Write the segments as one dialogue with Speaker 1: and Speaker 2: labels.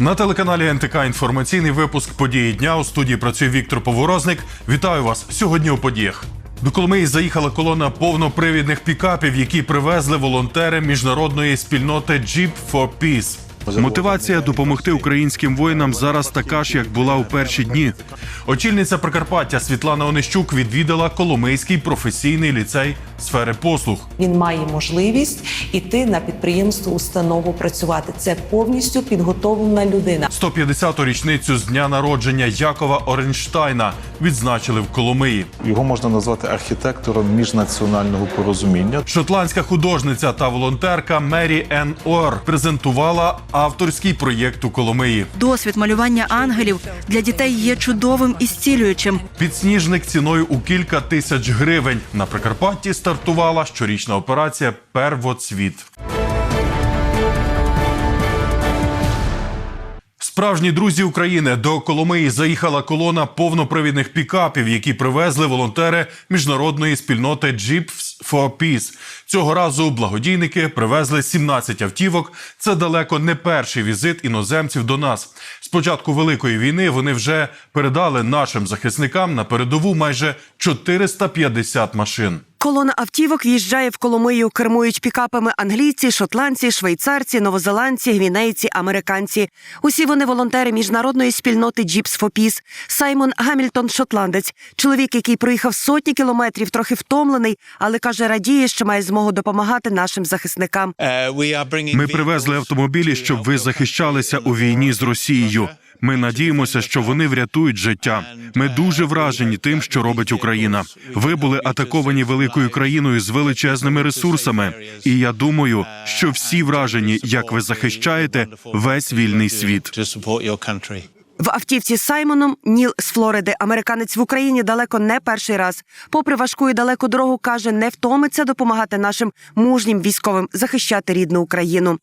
Speaker 1: На телеканалі НТК інформаційний випуск події дня. У студії працює Віктор Поворозник. Вітаю вас сьогодні у подіях. До Коломиї заїхала колона повнопривідних пікапів, які привезли волонтери міжнародної спільноти Jeep for Peace. Мотивація допомогти українським воїнам зараз така ж, як була у перші дні. Очільниця Прикарпаття Світлана Онищук відвідала Коломийський професійний ліцей сфери послуг.
Speaker 2: Він має можливість іти на підприємство, установу працювати. Це повністю підготовлена людина.
Speaker 1: 150-ту річницю з дня народження Якова Оренштайна відзначили в Коломиї.
Speaker 3: Його можна назвати архітектором міжнаціонального порозуміння.
Speaker 1: Шотландська художниця та волонтерка Мері Ен Ор презентувала авторський проєкт у Коломиї.
Speaker 4: Досвід малювання ангелів для дітей є чудовим і зцілюючим.
Speaker 1: Підсніжник ціною у кілька тисяч гривень. На Прикарпатті стартувала щорічна операція Первоцвіт. Справжні друзі України до Коломиї заїхала колона повнопривідних пікапів, які привезли волонтери міжнародної спільноти Jeep for Peace. Цього разу благодійники привезли 17 автівок. Це далеко не перший візит іноземців до нас. З початку великої війни вони вже передали нашим захисникам на передову майже 450 машин.
Speaker 5: Колона автівок в'їжджає в Коломию. Кермують пікапами англійці, шотландці, швейцарці, новозеландці, гвінейці, американці. Усі вони волонтери міжнародної спільноти for Peace. Саймон Гамільтон, шотландець, чоловік, який проїхав сотні кілометрів, трохи втомлений, але каже, радіє, що має змогу допомагати нашим захисникам.
Speaker 1: Ми привезли автомобілі, щоб ви захищалися у війні з Росією. Ми надіємося, що вони врятують життя. Ми дуже вражені тим, що робить Україна. Ви були атаковані великою країною з величезними ресурсами, і я думаю, що всі вражені, як ви захищаєте весь вільний світ.
Speaker 5: В автівці з Саймоном Ніл з Флориди, американець в Україні далеко не перший раз. Попри важку і далеку дорогу, каже, не втомиться допомагати нашим мужнім військовим захищати рідну Україну.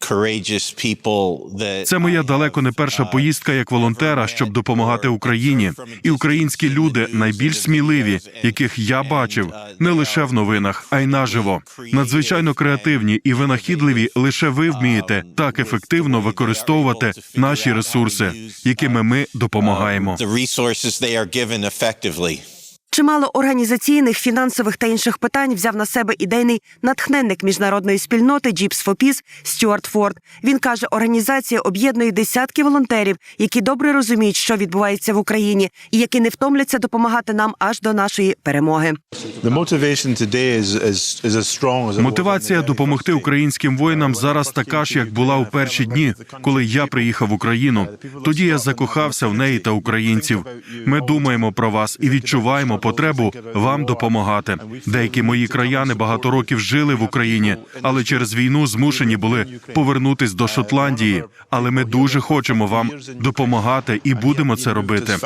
Speaker 1: Це моя далеко не перша поїздка як волонтера, щоб допомагати Україні. І українські люди найбільш сміливі, яких я бачив не лише в новинах, а й наживо. Надзвичайно креативні і винахідливі. Лише ви вмієте так ефективно використовувати наші ресурси, якими ми допомагаємо.
Speaker 5: Чимало організаційних, фінансових та інших питань взяв на себе ідейний натхненник міжнародної спільноти Jeeps for Peace Стюарт Форд. Він каже, організація об'єднує десятки волонтерів, які добре розуміють, що відбувається в Україні, і які не втомляться допомагати нам аж до нашої перемоги.
Speaker 1: Мотивація допомогти українським воїнам зараз така ж, як була у перші дні, коли я приїхав в Україну. Тоді я закохався в неї та українців. Ми думаємо про вас і відчуваємо потребу вам допомагати. Деякі мої краяни багато років жили в Україні, але через війну змушені були повернутись до Шотландії. Але ми дуже хочемо вам допомагати і будемо це робити.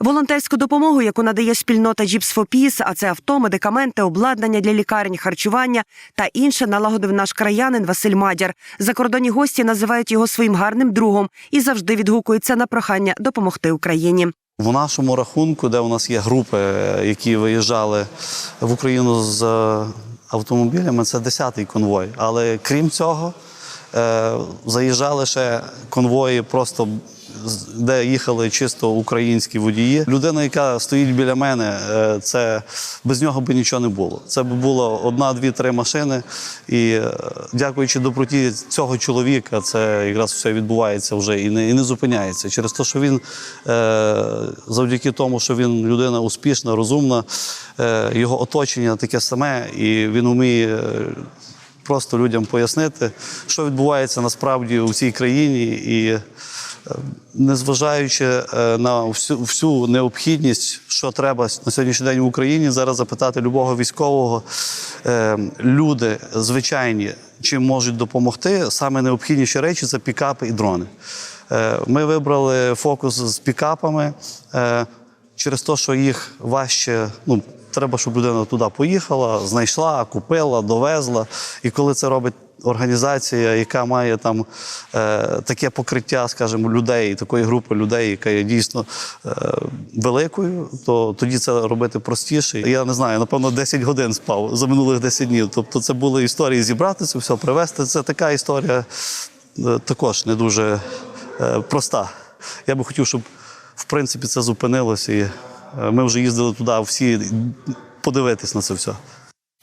Speaker 5: Волонтерську допомогу, яку надає спільнота Jeeps for Peace, а це авто, медикаменти, обладнання для лікарень, харчування та інше, налагодив наш краянин Василь Мадяр. Закордонні гості називають його своїм гарним другом і завжди відгукуються на прохання допомогти Україні.
Speaker 6: В нашому рахунку, де у нас є групи, е, які виїжджали в Україну з е, автомобілями, це 10-й конвой. Але крім цього, е, заїжджали ще конвої, просто де їхали чисто українські водії. Людина, яка стоїть біля мене, е, це без нього би нічого не було. Це б було одна, дві, три машини. І е, дякуючи доброті цього чоловіка, це якраз все відбувається вже і не, і не зупиняється. Через те, що він е, завдяки тому, що він людина успішна, розумна, його оточення таке саме, і він вміє. Просто людям пояснити, що відбувається насправді у цій країні, і незважаючи е, на всю, всю необхідність, що треба на сьогоднішній день в Україні, зараз запитати любого військового, е, люди звичайні, чим можуть допомогти, саме необхідніші речі це пікапи і дрони. Е, Ми вибрали фокус з пікапами е, через те, що їх важче. Ну, треба, щоб людина туди поїхала, знайшла, купила, довезла. І коли це робить організація, яка має там е, таке покриття, скажімо, людей, такої групи людей, яка є дійсно е, великою, то тоді це робити простіше. Я не знаю, напевно, 10 годин спав за минулих 10 днів. Тобто, це були історії зібрати це все, привезти. Це така історія е, також не дуже проста. Я би хотів, щоб в принципі це зупинилося. І ми вже їздили туди всі подивитись на це все.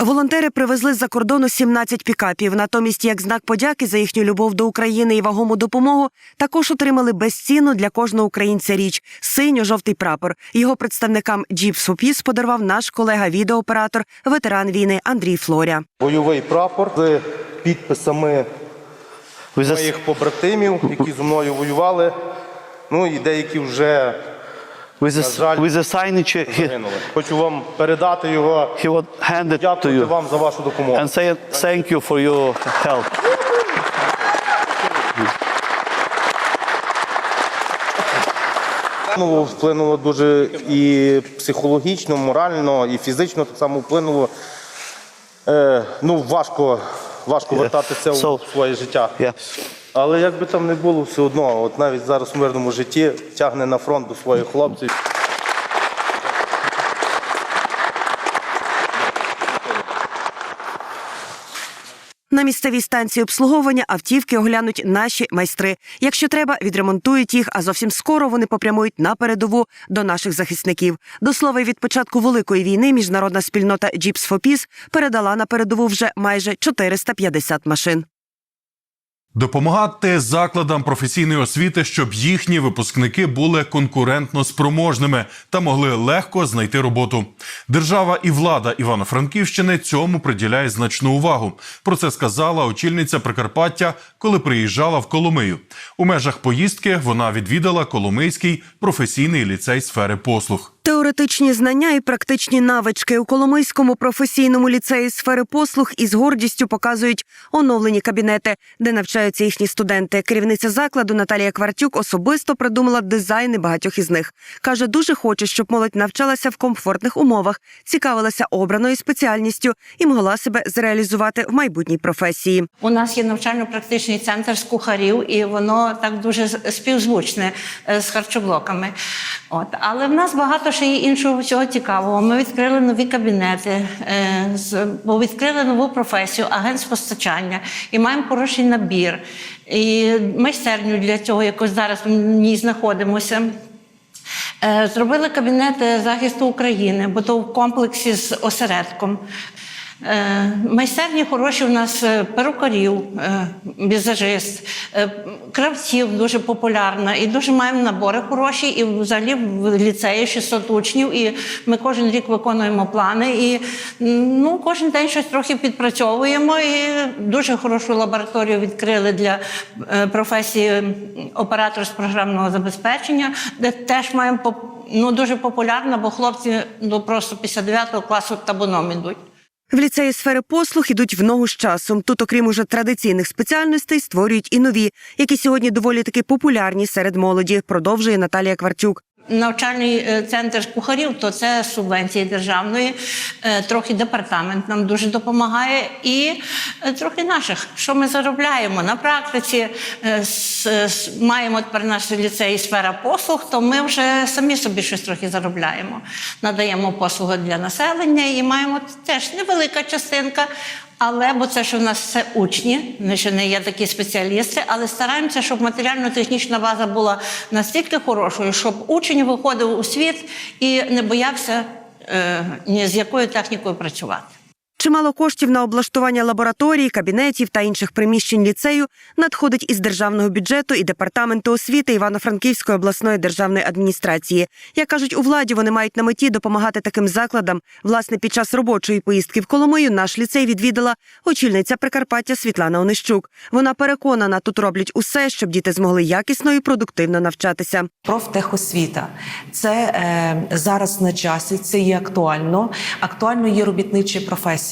Speaker 5: Волонтери привезли з-за кордону 17 пікапів. Натомість, як знак подяки за їхню любов до України і вагому допомогу, також отримали безцінну для кожного українця річ синьо-жовтий прапор. Його представникам Jeeps for подарував наш колега відеооператор, ветеран війни Андрій Флоря.
Speaker 7: бойовий прапор з підписами моїх побратимів, які зі мною воювали. Ну і деякі вже
Speaker 6: за-
Speaker 7: на жаль,
Speaker 6: signage, he,
Speaker 7: загинули. Хочу вам передати його.
Speaker 6: he would hand it to
Speaker 7: Дякую
Speaker 6: you
Speaker 7: вам за вашу допомогу.
Speaker 6: and say thank you for your help.
Speaker 7: Вплинуло, вплинуло дуже і психологічно, морально, і фізично так само вплинуло. Е, ну, важко, важко вертатися
Speaker 6: So-
Speaker 7: у своє життя.
Speaker 6: Yeah.
Speaker 7: Але як би там не було, все одно, от навіть зараз у мирному житті тягне на фронт до своїх хлопців.
Speaker 5: На місцевій станції обслуговування автівки оглянуть наші майстри. Якщо треба, відремонтують їх, а зовсім скоро вони попрямують на передову до наших захисників. До слова, від початку великої війни міжнародна спільнота Jeeps for Peace передала на передову вже майже 450 машин.
Speaker 1: Допомагати закладам професійної освіти, щоб їхні випускники були конкурентно спроможними та могли легко знайти роботу. Держава і влада Івано-Франківщини цьому приділяє значну увагу. Про це сказала очільниця Прикарпаття, коли приїжджала в Коломию. У межах поїздки вона відвідала Коломийський професійний ліцей сфери послуг.
Speaker 5: Теоретичні знання і практичні навички у Коломийському професійному ліцеї сфери послуг із гордістю показують оновлені кабінети, де навчаються їхні студенти. Керівниця закладу Наталія Квартюк особисто придумала дизайни багатьох із них. каже, дуже хоче, щоб молодь навчалася в комфортних умовах, цікавилася обраною спеціальністю і могла себе зреалізувати в майбутній професії.
Speaker 8: У нас є навчально-практичний центр з кухарів, і воно так дуже співзвучне е, з харчоблоками. От. Але в нас багато є іншого всього цікавого. Ми відкрили нові кабінети, е, відкрили нову професію, агент з постачання, і маємо хороший набір. І майстерню для цього якось зараз в ній знаходимося. Е, Зробили кабінет захисту України, бо то в комплексі з осередком. Е, Майстерні хороші у нас е, перукарів, візажист, е, кравців дуже популярна. І дуже маємо набори хороші. І взагалі в ліцеї 600 учнів. І ми кожен рік виконуємо плани. І ну, кожен день щось трохи підпрацьовуємо. І дуже хорошу лабораторію відкрили для професії оператор з програмного забезпечення, де теж маємо ну, дуже популярна, бо хлопці ну, просто після 9 класу табуном ідуть.
Speaker 5: В ліцеї сфери послуг ідуть в ногу з часом. Тут, окрім уже традиційних спеціальностей, створюють і нові, які сьогодні доволі таки популярні серед молоді. Продовжує Наталія Кварчук.
Speaker 8: Навчальний е, центр кухарів, то це субвенції державної, е, трохи департамент нам дуже допомагає, і е, трохи наших. Що ми заробляємо на практиці, маємо тепер наш ліцей сфера послуг, то ми вже самі собі щось трохи заробляємо. Надаємо послуги для населення і маємо теж невелика частинка. Але бо це ж у нас все учні, ми ще не є такі спеціалісти, але стараємося, щоб матеріально-технічна база була настільки хорошою, щоб учень виходив у світ і не боявся е, ні з якою технікою працювати.
Speaker 5: Чимало коштів на облаштування лабораторій, кабінетів та інших приміщень ліцею надходить із державного бюджету і департаменту освіти Івано-Франківської обласної державної адміністрації. Як кажуть у владі, вони мають на меті допомагати таким закладам. Власне, під час робочої поїздки в Коломию наш ліцей відвідала очільниця Прикарпаття Світлана Онищук. Вона переконана, тут роблять усе, щоб діти змогли якісно і продуктивно навчатися.
Speaker 2: Профтехосвіта це е, зараз на часі, це є актуально. Актуально є робітничі професії.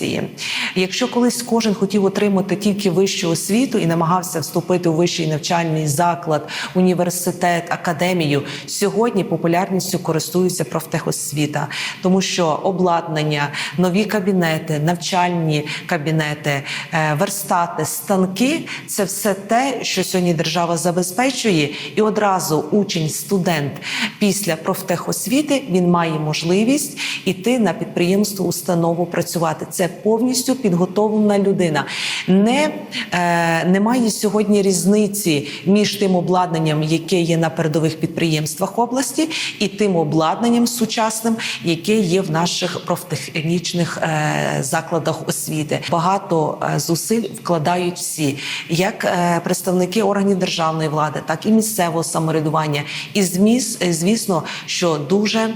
Speaker 2: Якщо колись кожен хотів отримати тільки вищу освіту і намагався вступити у вищий навчальний заклад, університет, академію, сьогодні популярністю користується профтехосвіта, тому що обладнання, нові кабінети, навчальні кабінети, е, верстати, станки це все те, що сьогодні держава забезпечує, і одразу учень, студент після профтехосвіти він має можливість іти на підприємство, установу працювати. Це повністю підготовлена людина. Не, е, немає сьогодні різниці між тим обладнанням, яке є на передових підприємствах області, і тим обладнанням сучасним, яке є в наших профтехнічних е, закладах освіти. Багато е, зусиль вкладають всі, як е, представники органів державної влади, так і місцевого самоврядування. І зміс, звісно, що дуже е,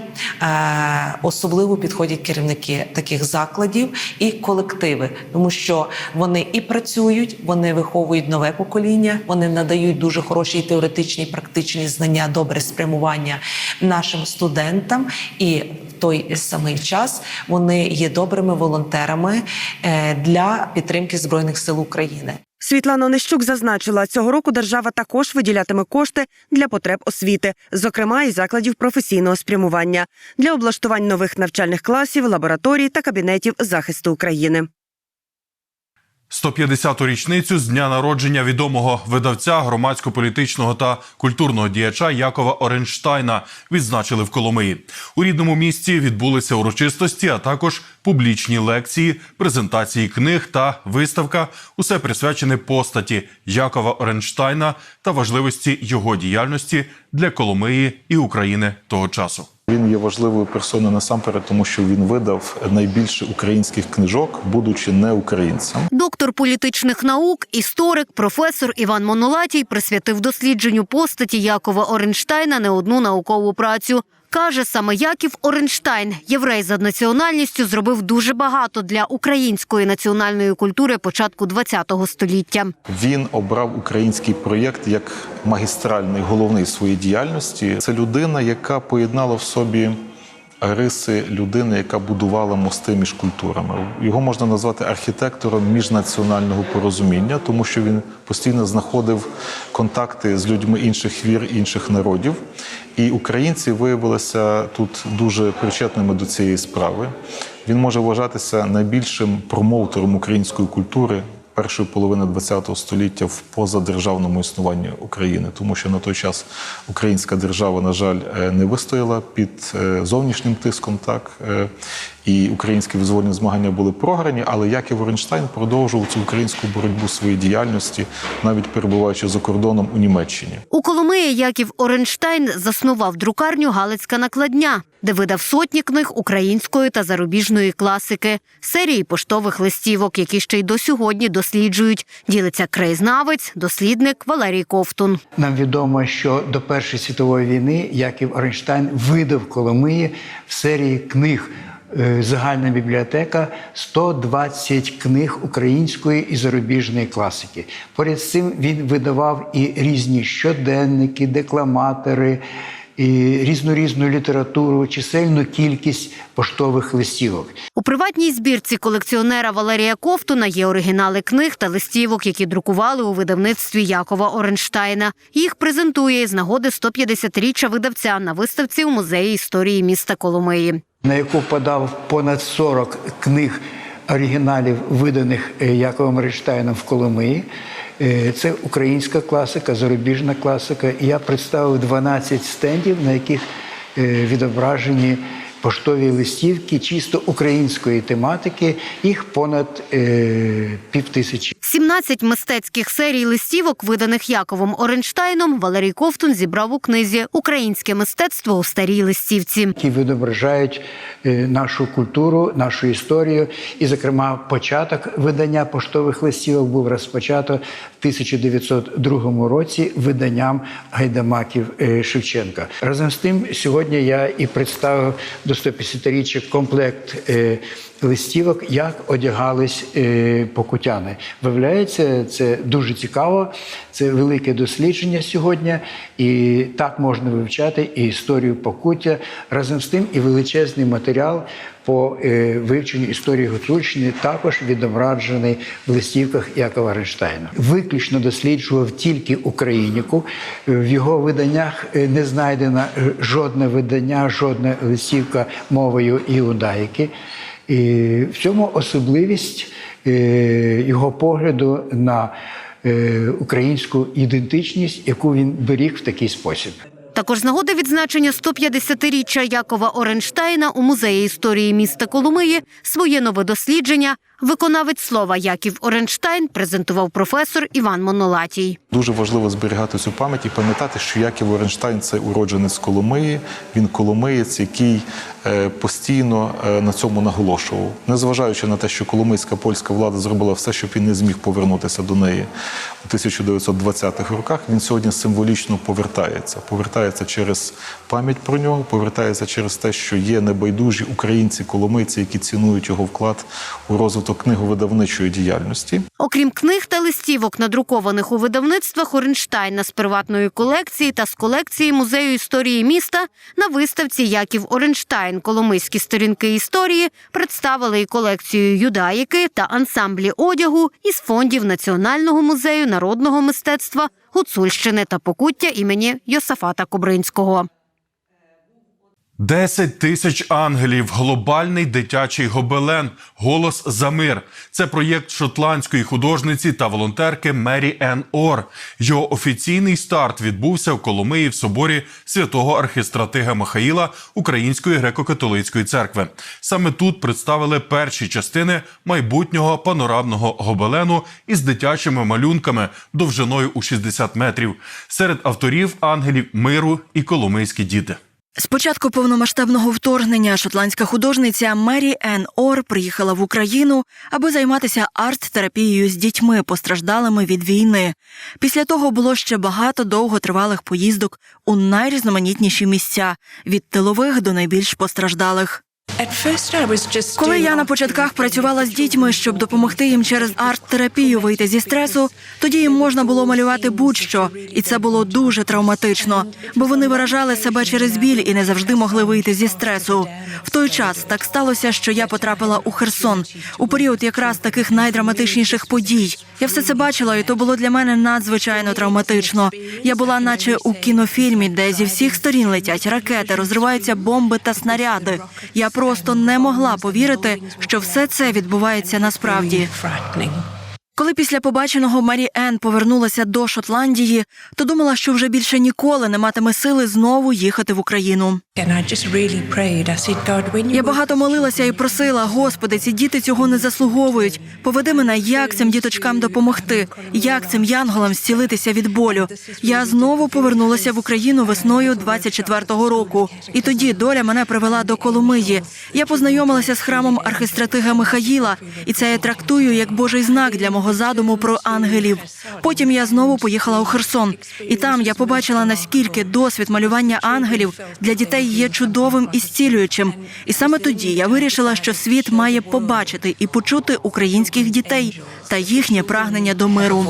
Speaker 2: особливо підходять керівники таких закладів і колективи, тому що вони і працюють, вони виховують нове покоління, вони надають дуже хороші теоретичні, практичні знання, добре спрямування нашим студентам, і в той самий час вони є добрими волонтерами е, для підтримки збройних сил України.
Speaker 5: Світлана Онищук зазначила, цього року держава також виділятиме кошти для потреб освіти, зокрема і закладів професійного спрямування для облаштувань нових навчальних класів, лабораторій та кабінетів захисту України.
Speaker 1: 150-ту річницю з дня народження відомого видавця громадсько-політичного та культурного діяча Якова Оренштайна відзначили в Коломиї. У рідному місті відбулися урочистості, а також публічні лекції, презентації книг та виставка. Усе присвячене постаті Якова Оренштайна та важливості його діяльності для Коломиї і України того часу.
Speaker 3: Він є важливою персоною насамперед, тому що він видав найбільше українських книжок, будучи не українцем.
Speaker 9: Доктор політичних наук, історик, професор Іван Монолатій присвятив дослідженню постаті Якова Оренштайна не одну наукову працю. Каже, саме Яків Оренштайн, єврей за національністю, зробив дуже багато для української національної культури початку ХХ століття.
Speaker 3: Він обрав український проєкт як магістральний головний своїй діяльності. Це людина, яка поєднала в собі риси людини, яка будувала мости між культурами. Його можна назвати архітектором міжнаціонального порозуміння, тому що він постійно знаходив контакти з людьми інших вір, інших народів. І українці виявилися тут дуже причетними до цієї справи. Він може вважатися найбільшим промоутером української культури першої половини ХХ століття в позадержавному існуванні України, тому що на той час українська держава, на жаль, е, не вистояла під е, зовнішнім тиском, так е, і українські визвольні змагання були програні. Але Яків Оренштайн продовжував цю українську боротьбу своєї діяльності, навіть перебуваючи за кордоном у Німеччині.
Speaker 9: У Коломиї Яків Оренштайн заснував друкарню Галицька накладня, де видав сотні книг української та зарубіжної класики, серії поштових листівок, які ще й до сьогодні досліджують. Ділиться краєзнавець, дослідник Валерій Ковтун.
Speaker 10: Нам відомо, що до Першої світової війни Яків Оренштайн видав Коломиї в серії книг. е, Загальна бібліотека 120 книг української і зарубіжної класики. Поряд з цим він видавав і різні щоденники, декламатори, і різну різну літературу, чисельну кількість поштових листівок.
Speaker 9: У приватній збірці колекціонера Валерія Ковтуна є оригінали книг та листівок, які друкували у видавництві Якова Оренштайна. Їх презентує з нагоди 150-річчя видавця на виставці у музеї історії міста Коломиї.
Speaker 10: на яку подав понад 40 книг оригіналів, виданих е, Яковом Рейштайном в Коломиї. Е, Це українська класика, зарубіжна класика. Я представив 12 стендів, на яких е, відображені поштові листівки чисто української тематики. Їх понад е, півтисячі.
Speaker 9: 17 мистецьких серій листівок, виданих Яковом Оренштайном, Валерій Ковтун зібрав у книзі Українське мистецтво у старій листівці.
Speaker 10: які відображають е, нашу культуру, нашу історію. І, зокрема, початок видання поштових листівок був розпочато в 1902 році виданням гайдамаків е, Шевченка. Разом з тим, сьогодні я і представив до 150-річчя комплект. Листівок, як одягались е, покутяни. Виявляється, це дуже цікаво, це велике дослідження сьогодні, і так можна вивчати і історію покуття разом з тим і величезний матеріал по е, вивченню історії Гуцульщини також відображений в листівках Якова Ренштайна. Виключно досліджував тільки Україніку. В його виданнях е, не знайдено жодне видання, жодна листівка мовою іудаїки. І в цьому особливість е, його погляду на е, українську ідентичність, яку він беріг в такий спосіб.
Speaker 9: Також з нагоди відзначення 150-річчя Якова Оренштайна у музеї історії міста Коломиї своє нове дослідження. Виконавець слова Яків Оренштайн презентував професор Іван Монолатій.
Speaker 3: Дуже важливо зберігати цю пам'ять і пам'ятати, що Яків Оренштайн це уродженець Коломиї. Він коломиєць, який е, постійно е, на цьому наголошував, незважаючи на те, що коломийська польська влада зробила все, щоб він не зміг повернутися до неї у 1920-х роках. Він сьогодні символічно повертається. Повертається через пам'ять про нього, повертається через те, що є небайдужі українці, коломийці, які цінують його вклад у розвиток книговидавничої діяльності.
Speaker 9: Окрім книг та листівок, надрукованих у видавництвах Оренштайна з приватної колекції та з колекції музею історії міста, на виставці Яків Оренштайн Коломийські сторінки історії представили і колекцію юдаїки та ансамблі одягу із фондів Національного музею народного мистецтва Гуцульщини та Покуття імені Йосафата Кобринського.
Speaker 1: 10 тисяч ангелів, глобальний дитячий гобелен, голос за мир. Це проєкт шотландської художниці та волонтерки Мері Ен Ор. Його офіційний старт відбувся в Коломиї в соборі святого архістратига Михаїла Української греко-католицької церкви. Саме тут представили перші частини майбутнього панорамного гобелену із дитячими малюнками довжиною у 60 метрів. Серед авторів ангелів миру і коломийські діти.
Speaker 4: З початку повномасштабного вторгнення шотландська художниця Мері Ен Ор приїхала в Україну, аби займатися арт-терапією з дітьми, постраждалими від війни. Після того було ще багато довготривалих поїздок у найрізноманітніші місця від тилових до найбільш постраждалих. Коли я на початках працювала з дітьми, щоб допомогти їм через арт-терапію вийти зі стресу, тоді їм можна було малювати будь-що, і це було дуже травматично, бо вони виражали себе через біль і не завжди могли вийти зі стресу. В той час так сталося, що я потрапила у Херсон у період якраз таких найдраматичніших подій. Я все це бачила, і то було для мене надзвичайно травматично. Я була, наче у кінофільмі, де зі всіх сторін летять ракети, розриваються бомби та снаряди. Я просто не могла повірити, що все це відбувається насправді. Коли після побаченого Марі Енн повернулася до Шотландії, то думала, що вже більше ніколи не матиме сили знову їхати в Україну. Я багато молилася і просила, Господи, ці діти цього не заслуговують. Поведи мене, як цим діточкам допомогти, як цим янголам зцілитися від болю. Я знову повернулася в Україну весною 24-го року, і тоді доля мене привела до Коломиї. Я познайомилася з храмом архистратига Михаїла, і це я трактую як Божий знак для мого задуму про ангелів. Потім я знову поїхала у Херсон, і там я побачила наскільки досвід малювання ангелів для дітей є чудовим і зцілюючим. І саме тоді я вирішила, що світ має побачити і почути українських дітей та їхнє прагнення до миру.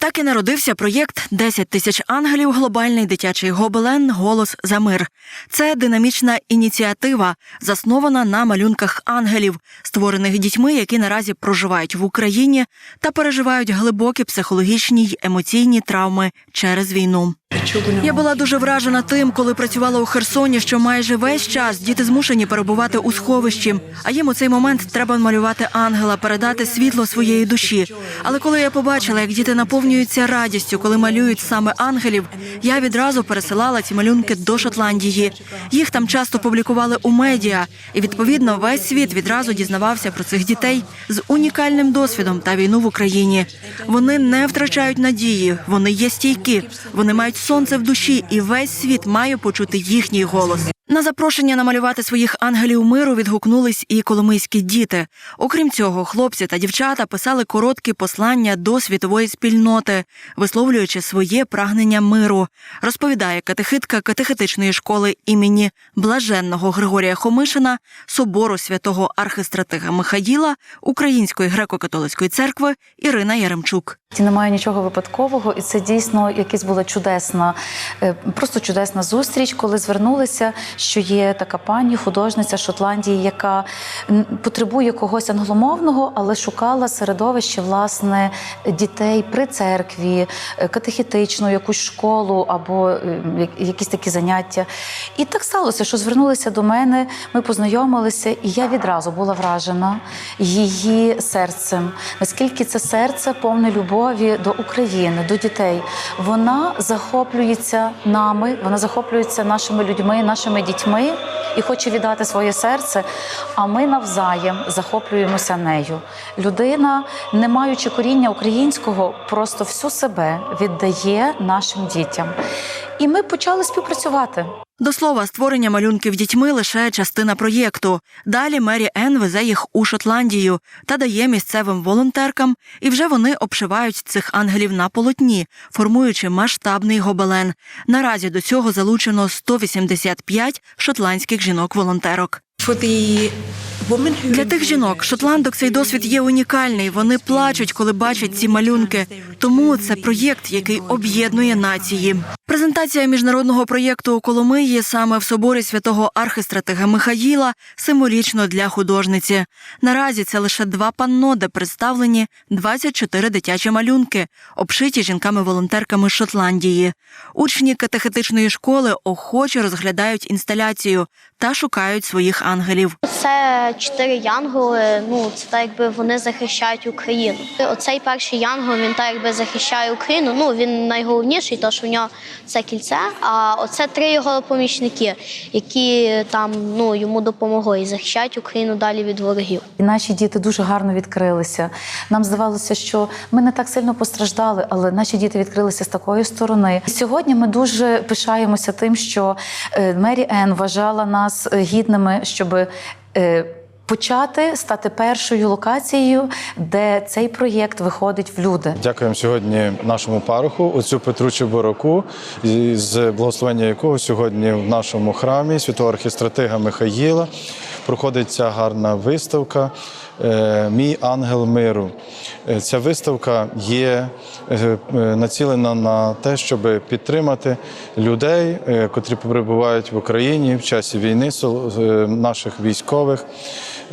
Speaker 4: Так і народився проєкт «10 тисяч ангелів. Глобальний дитячий гобелен. Голос за мир. Це динамічна ініціатива, заснована на малюнках ангелів, створених дітьми, які наразі проживають в Україні та переживають глибокі психологічні й емоційні травми через війну. Я була дуже вражена тим, коли працювала у Херсоні, що майже весь час діти змушені перебувати у сховищі. А їм у цей момент треба малювати ангела, передати світло своєї душі. Але коли я побачила, як діти наповнюються радістю, коли малюють саме ангелів, я відразу пересилала ці малюнки до Шотландії. Їх там часто публікували у медіа, і відповідно весь світ відразу дізнавався про цих дітей з унікальним досвідом та війну в Україні. Вони не втрачають надії, вони є стійкі, вони мають сонце в душі, і весь світ має почути їхній голос. На запрошення намалювати своїх ангелів миру відгукнулись і коломийські діти. Окрім цього, хлопці та дівчата писали короткі послання до світової спільноти, висловлюючи своє прагнення миру. Розповідає катехитка катехетичної школи імені блаженного Григорія Хомишина, собору святого архистратига Михаїла Української греко-католицької церкви Ірина Яремчук.
Speaker 11: Ці немає нічого випадкового, і це дійсно якась була чудесна, е, просто чудесна зустріч, коли звернулися, що є така пані, художниця Шотландії, яка потребує когось англомовного, але шукала середовище власне дітей при церкві, е, катехетичну якусь школу або е, якісь такі заняття. І так сталося, що звернулися до мене, ми познайомилися, і я відразу була вражена її серцем. Наскільки це серце повне любові до України, до дітей. Вона захоплюється нами, вона захоплюється нашими людьми, нашими дітьми і хоче віддати своє серце. А ми навзаєм захоплюємося нею. Людина, не маючи коріння українського, просто всю себе віддає нашим дітям. І ми почали співпрацювати.
Speaker 4: До слова, створення малюнків дітьми лише частина проєкту. Далі Мері Ен везе їх у Шотландію та дає місцевим волонтеркам, і вже вони обшивають цих ангелів на полотні, формуючи масштабний гобелен. Наразі до цього залучено 185 шотландських жінок-волонтерок. Для тих жінок шотландок цей досвід є унікальний. Вони плачуть, коли бачать ці малюнки. Тому це проєкт, який об'єднує нації. Презентація міжнародного проєкту у Коломиї саме в соборі святого архистратига Михаїла символічно для художниці. Наразі це лише два панно, де представлені 24 дитячі малюнки, обшиті жінками-волонтерками Шотландії. Учні катехетичної школи охоче розглядають інсталяцію та шукають своїх ангелів.
Speaker 12: Це чотири янголи. Ну це так, якби вони захищають Україну. Оцей перший янгол він так якби захищає Україну. Ну він найголовніший, тому що в нього це кільце. А оце три його помічники, які там ну йому допомогли і захищають Україну далі від ворогів.
Speaker 11: І наші діти дуже гарно відкрилися. Нам здавалося, що ми не так сильно постраждали, але наші діти відкрилися з такої сторони. Сьогодні ми дуже пишаємося тим, що е, Мері Енн вважала нас е, гідними, щоб е, почати стати першою локацією, де цей проєкт виходить в люди.
Speaker 13: Дякуємо сьогодні нашому пароху, оцю Петру Чебораку, з благословення якого сьогодні в нашому храмі святого архістратига Михаїла проходить ця гарна виставка Мій ангел миру. Е, Ця виставка є е, е, націлена на те, щоб підтримати людей, е, котрі перебувають в Україні в часі війни, е, наших військових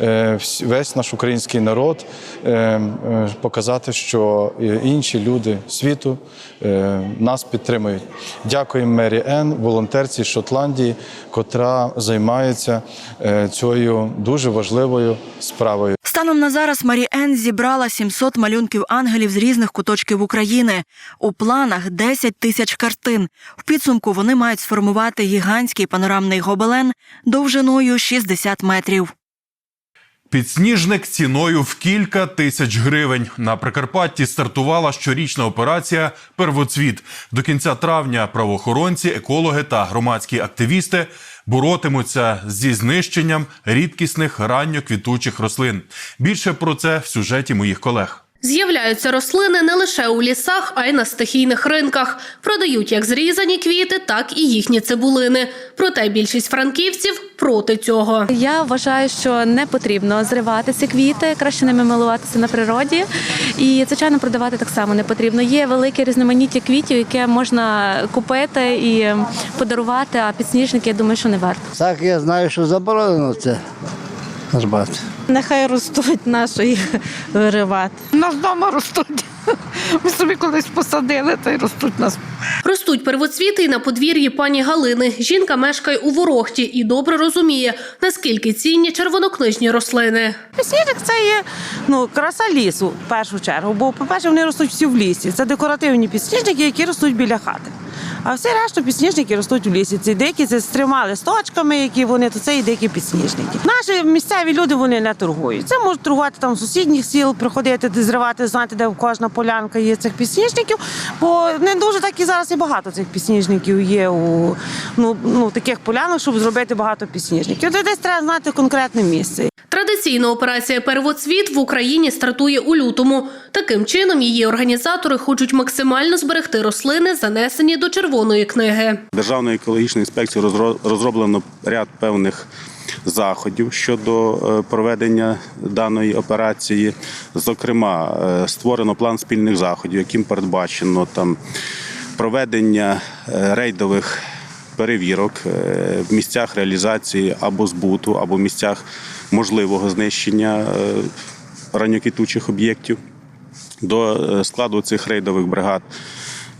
Speaker 13: е, весь наш український народ, е, е, показати, що е, інші люди світу е, нас підтримують. Дякуємо Мері Ен, волонтерці Шотландії, котра займається е, цією дуже важливою справою.
Speaker 4: Станом на зараз Марі Енн зібрала 700 малюнків ангелів з різних куточків України. У планах 10 тисяч картин. В підсумку вони мають сформувати гігантський панорамний гобелен довжиною 60 метрів.
Speaker 1: Підсніжник ціною в кілька тисяч гривень. На Прикарпатті стартувала щорічна операція Первоцвіт. До кінця травня правоохоронці, екологи та громадські активісти боротимуться зі знищенням рідкісних ранньоквітучих рослин. Більше про це в сюжеті моїх колег.
Speaker 14: З'являються рослини не лише у лісах, а й на стихійних ринках. Продають як зрізані квіти, так і їхні цибулини. Проте більшість франківців проти цього.
Speaker 15: Я вважаю, що не потрібно зривати ці квіти, краще ними милуватися на природі. І, звичайно, продавати так само не потрібно. Є велике різноманіття квітів, яке можна купити і подарувати, а підсніжники, я думаю, що не варто.
Speaker 16: Так, я знаю, що заборонено це рвати.
Speaker 17: Нехай ростуть наші їх виривати. У нас вдома ростуть. Ми собі колись посадили, та й ростуть нас.
Speaker 14: Ростуть первоцвіти й на подвір'ї пані Галини. Жінка мешкає у Ворохті і добре розуміє, наскільки цінні червонокнижні рослини.
Speaker 17: Підсніжник це є ну, краса лісу в першу чергу. Бо, по-перше, вони ростуть всі в лісі. Це декоративні підсніжники, які ростуть біля хати. А всі решта підсніжники ростуть у лісі. Ці дикі це з трьома які вони, то це і дикі підсніжники. Наші місцеві люди вони не торгують. Це можуть торгувати там сусідніх сіл, приходити, зривати, знати, де кожна полянка є цих підсніжників. Бо не дуже так і зараз і багато цих підсніжників є у ну, ну, таких полянах, щоб зробити багато підсніжників. То десь треба знати конкретне місце.
Speaker 14: Традиційна операція Первоцвіт в Україні стартує у лютому. Таким чином її організатори хочуть максимально зберегти рослини, занесені до червоної книги.
Speaker 18: Державною екологічною інспекцією розроблено ряд певних заходів щодо е, проведення даної операції. Зокрема, е, створено план спільних заходів, яким передбачено там проведення е, рейдових перевірок в місцях реалізації або збуту, або в місцях можливого знищення ранньоквітучих об'єктів. До е, складу цих рейдових бригад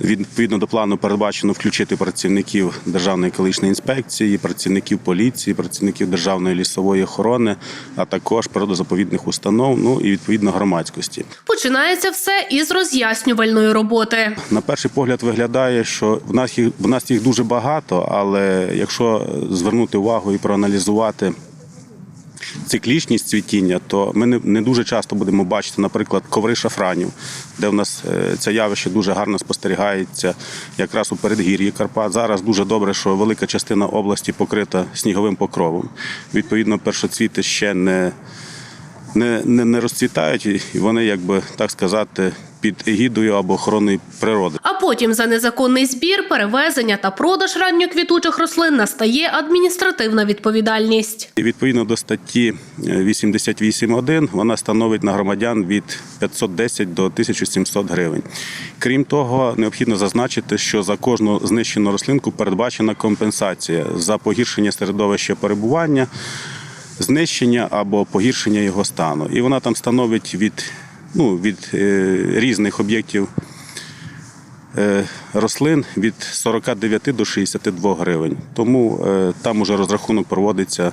Speaker 18: відповідно до плану передбачено включити працівників Державної екологічної інспекції, працівників поліції, працівників Державної лісової охорони, а також природозаповідних установ, ну і відповідно громадськості.
Speaker 14: Починається все із роз'яснювальної роботи.
Speaker 18: На перший погляд виглядає, що в нас їх в нас їх дуже багато, але якщо звернути увагу і проаналізувати циклічність цвітіння, то ми не, дуже часто будемо бачити, наприклад, коври шафранів, де в нас е, це явище дуже гарно спостерігається, якраз у передгір'ї Карпат. Зараз дуже добре, що велика частина області покрита сніговим покровом. Відповідно, першоцвіти ще не, не, не, не розцвітають, і вони, якби так сказати, під егідою або охороною природи.
Speaker 14: А потім за незаконний збір, перевезення та продаж ранньоквітучих рослин настає адміністративна відповідальність.
Speaker 18: І Відповідно до статті е, 88.1 вона становить на громадян від 510 до 1700 гривень. Крім того, необхідно зазначити, що за кожну знищену рослинку передбачена компенсація за погіршення середовища перебування, знищення або погіршення його стану. І вона там становить від, ну, від е, різних об'єктів е, рослин від 49 до 62 гривень. Тому е, там уже розрахунок проводиться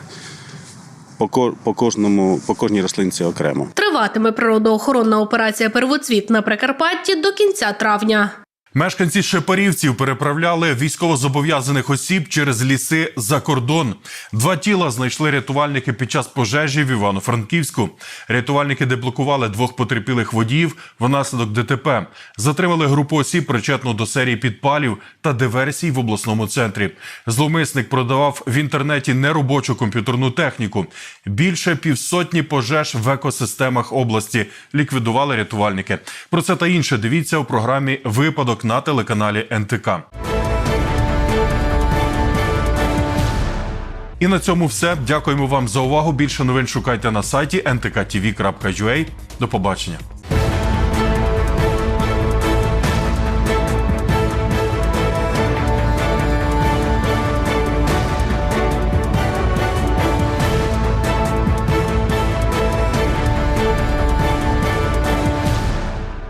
Speaker 18: по, кожному, по кожній рослинці окремо.
Speaker 14: Триватиме природоохоронна операція Первоцвіт на Прикарпатті до кінця травня.
Speaker 1: Мешканці Шепарівців переправляли військовозобов'язаних осіб через ліси за кордон. Два тіла знайшли рятувальники під час пожежі в Івано-Франківську. Рятувальники деблокували двох потерпілих водіїв внаслідок ДТП. Затримали групу осіб, причетну до серії підпалів та диверсій в обласному центрі. Зловмисник продавав в інтернеті неробочу комп'ютерну техніку. Більше півсотні пожеж в екосистемах області ліквідували рятувальники. Про це та інше дивіться у програмі Випадок на телеканалі НТК. І на цьому все. Дякуємо вам за увагу. Більше новин шукайте на сайті ntktv.ua. До побачення.